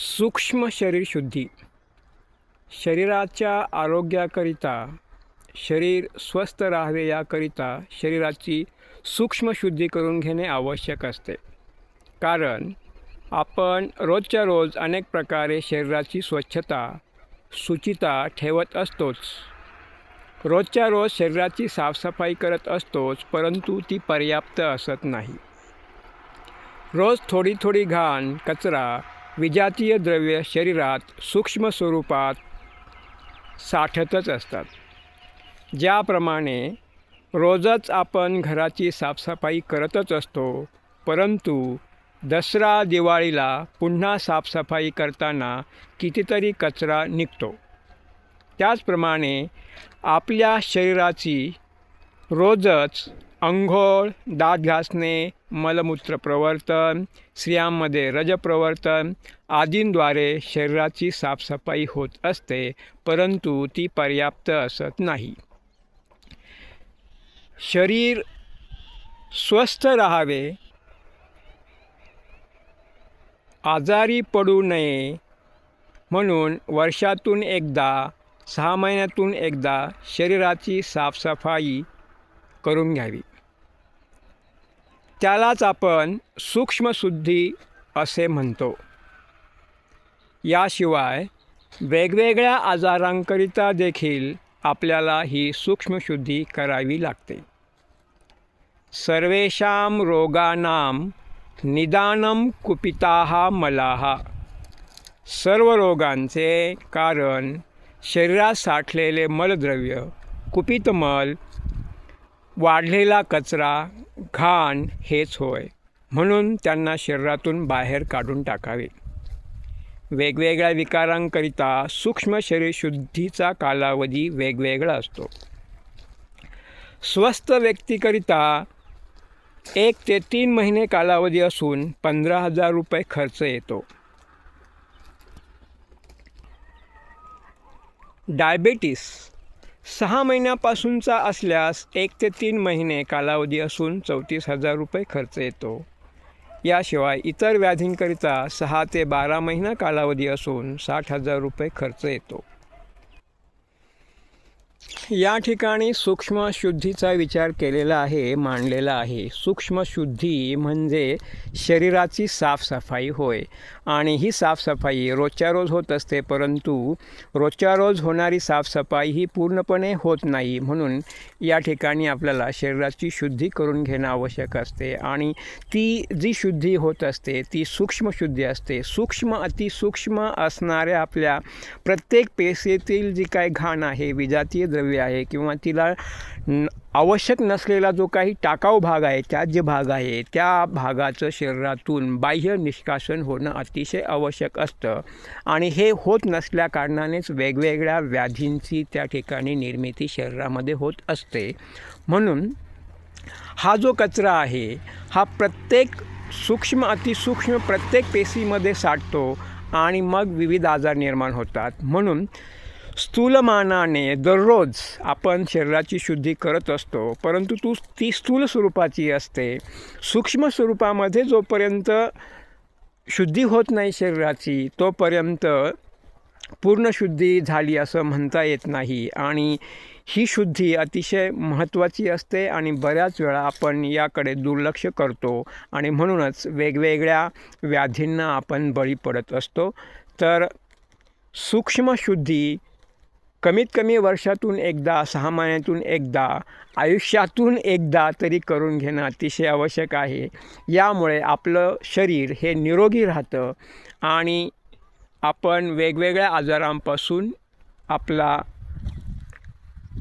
सूक्ष्म शरीरशुद्धी शरीराच्या आरोग्याकरिता शरीर स्वस्थ राहावे याकरिता शरीराची सूक्ष्मशुद्धी करून घेणे आवश्यक असते. कारण आपण रोजच्या रोज अनेक प्रकारे शरीराची स्वच्छता सुचिता ठेवत असतोच. रोजच्या रोज शरीराची साफसफाई करत असतोच परंतु ती पर्याप्त असत नाही. रोज थोडी थोडी घाण कचरा विजातीय द्रव्य शरीरात सूक्ष्म स्वरूपात साठतच असतात. ज्याप्रमाणे रोजच आपण घराची साफसफाई करतच असतो परंतु दसरा दिवाळीला पुन्हा साफसफाई करताना कितीतरी कचरा निघतो. त्याचप्रमाणे आपल्या शरीराची रोजच अंघोळ दात घासणे मलमूत्र प्रवर्तन स्त्रियांमध्ये रजप्रवर्तन आदींद्वारे शरीराची साफसफाई होत असते परंतु ती पर्याप्त असत नाही. शरीर स्वस्थ राहावे. आजारी पडू नये म्हणून वर्षातून एकदा सहा महिन्यातून एकदा शरीराची साफसफाई करून घ्यावी. त्यालाच आपण सूक्ष्मशुद्धी असे म्हणतो. याशिवाय वेगवेगळ्या आजारांकरिता देखील आपल्याला ही सूक्ष्मशुद्धी करावी लागते. सर्वेषां रोगाणां निदानं कुपिताः मलाः. सर्व रोगांचे कारण शरीरात साठलेले मलद्रव्य कुपित मल वाढलेला कचरा घाण हेच होय. म्हणून त्यांना शरीरातून बाहेर काढून टाकावे. वेगवेगळ्या विकारांकरिता सूक्ष्म शरीरशुद्धीचा कालावधी वेगवेगळा असतो. स्वस्थ व्यक्तीकरिता एक ते तीन महिने कालावधी असून पंधरा हजार रुपये खर्च येतो. डायबेटीस सहा महिन्यापासूनचा असल्यास एक ते तीन महिने कालावधी असून चौतीस हजार रुपये खर्च येतो. याशिवाय इतर व्याधींकरिता सहा ते बारा महिना कालावधी असून साठ हजार रुपये खर्च येतो. या ठिकाणी सूक्ष्मशुद्धीचा विचार केलेला आहे मांडलेला आहे. सूक्ष्मशुद्धी म्हणजे शरीराची साफसफाई होय. आणि ही साफसफाई रोजच्या रोज होत असते परंतु रोजच्या रोज होणारी साफसफाई ही पूर्णपणे होत नाही. म्हणून या ठिकाणी आपल्याला शरीराची शुद्धी करून घेणं आवश्यक असते. आणि ती जी शुद्धी होत असते ती सूक्ष्मशुद्धी असते. सूक्ष्म अतिसूक्ष्म असणाऱ्या आपल्या प्रत्येक पेशीतील जी काय घाण आहे विजातीय द्रव्य आहे किंवा तिला आवश्यक नसलेला जो काही टाकाऊ भाग आहे त्या जे भाग आहे त्या भागाचं शरीरातून बाह्य निष्कासन होणं अतिशय आवश्यक असतं. आणि हे होत नसल्या कारणानेच वेगवेगळ्या व्याधींची त्या ठिकाणी निर्मिती शरीरामध्ये होत असते. म्हणून हा जो कचरा आहे हा प्रत्येक सूक्ष्म अतिसूक्ष्म प्रत्येक पेशीमध्ये साठतो आणि मग विविध आजार निर्माण होतात. म्हणून स्थूलमानाने दररोज आपण शरीराची शुद्धी करत असतो परंतु तू ती स्थूल स्वरूपाची असते. सूक्ष्म स्वरूपामध्ये जोपर्यंत शुद्धी होत नाही शरीराची तोपर्यंत पूर्ण शुद्धी झाली असं म्हणता येत नाही आणि ही शुद्धी अतिशय महत्त्वाची असते आणि बऱ्याच वेळा आपण याकडे दुर्लक्ष करतो आणि म्हणूनच वेगवेगळ्या व्याधींना आपण बळी पडत असतो. तर सूक्ष्मशुद्धी कमीत कमी वर्षातून एकदा सहा महिन्यातून एकदा आयुष्यातून एकदा तरी करून घेणं अतिशय आवश्यक आहे. यामुळे आपलं शरीर हे निरोगी राहतं आणि आपण वेगवेगळ्या आजारांपासून आपला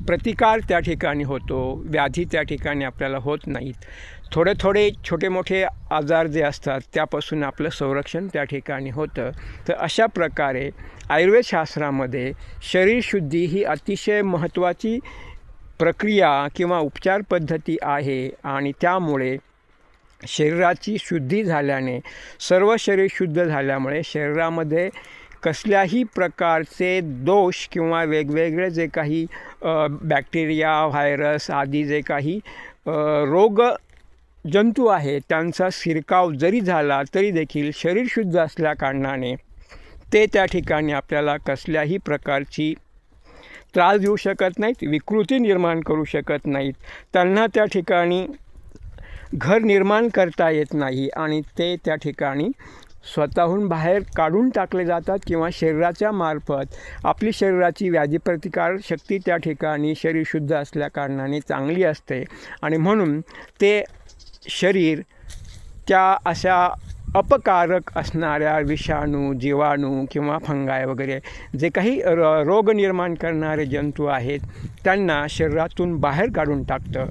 प्रतिकार त्या ठिकाणी होतो व्याधी त्या ठिकाणी आपल्याला होत नाहीत. थोडे थोडे छोटे मोठे आजार जे असतात त्यापासून आपलं संरक्षण त्या ठिकाणी होतं. तर अशा प्रकारे आयुर्वेदशास्त्रामध्ये शरीरशुद्धी ही अतिशय महत्त्वाची प्रक्रिया किंवा उपचार पद्धती आहे आणि त्यामुळे शरीराची शुद्धी झाल्याने सर्व शरीर शुद्ध झाल्यामुळे शरीरामध्ये कसल्याही प्रकारचे दोष किंवा वेगवेगळे जे काही बॅक्टेरिया व्हायरस आदी जे काही रोग जंतू आहे त्यांचा शिरकाव जरी झाला तरी देखील शरीर शुद्ध असल्याकारणाने ते त्या ठिकाणी आपल्याला कसल्याही प्रकारची त्रास देऊ शकत नाहीत विकृती निर्माण करू शकत नाहीत. त्यांना त्या ठिकाणी घर निर्माण करता येत नाही आणि ते त्या ठिकाणी स्वतःहून बाहेर काढून टाकले जातात किंवा शरीराच्या मार्फत आपली शरीराची व्याधी प्रतिकार शक्ती त्या ठिकाणी शरीर शुद्ध असल्या कारणाने चांगली असते. आणि म्हणून ते शरीर त्या अशा अपकारक असणाऱ्या विषाणू जीवाणू किंवा फंगाय वगैरे जे काही र रोग निर्माण करणारे जंतू आहेत त्यांना शरीरातून बाहेर काढून टाकतं.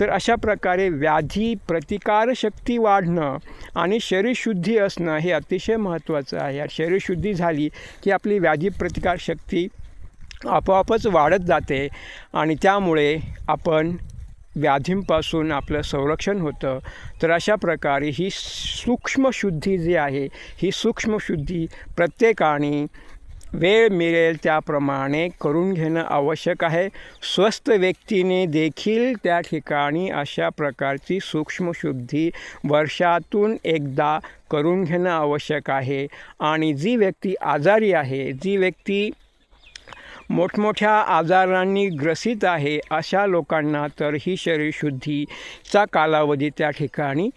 तर अशा प्रकारे व्याधी प्रतिकारशक्ती वाढणं आणि शरीरशुद्धी असणं हे अतिशय महत्त्वाचं आहे. शरीरशुद्धी झाली की आपली व्याधी प्रतिकारशक्ती आपोआपच वाढत जाते आणि त्यामुळे आपण व्याधींपासून आपलं संरक्षण होतं तर अशा प्रकारे ही सूक्ष्मशुद्धी जी आहे ही सूक्ष्मशुद्धी प्रत्येकाने वेळ मिळेल त्याप्रमाणे करून घेणं आवश्यक आहे. स्वस्थ व्यक्तीने देखील त्या ठिकाणी अशा प्रकारची सूक्ष्मशुद्धी वर्षातून एकदा करून घेणं आवश्यक आहे. आणि जी व्यक्ती आजारी आहे जी व्यक्ती मोठमोठ्या आजारांनी ग्रसित आहे अशा लोकांना तर ही शरीरशुद्धीचा कालावधी त्या ठिकाणी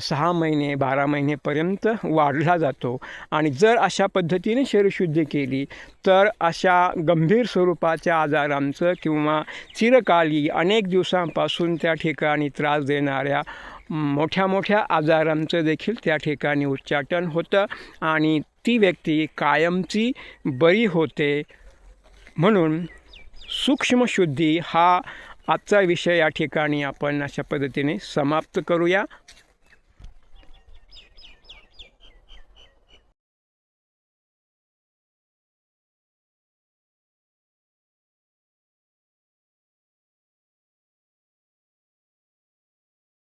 सहा महिने बारा महिनेपर्यंत वाढला जातो. आणि जर अशा पद्धतीने शरीरशुद्धी केली तर अशा गंभीर स्वरूपाच्या आजारांचं किंवा चिरकाली अनेक दिवसांपासून त्या ठिकाणी त्रास देणाऱ्या मोठ्या मोठ्या आजारांचं देखील त्या ठिकाणी उच्चाटन होतं आणि ती व्यक्ती कायमची बरी होते. म्हणून सूक्ष्मशुद्धी हा आजचा विषय या ठिकाणी आपण अशा पद्धतीने समाप्त करूया.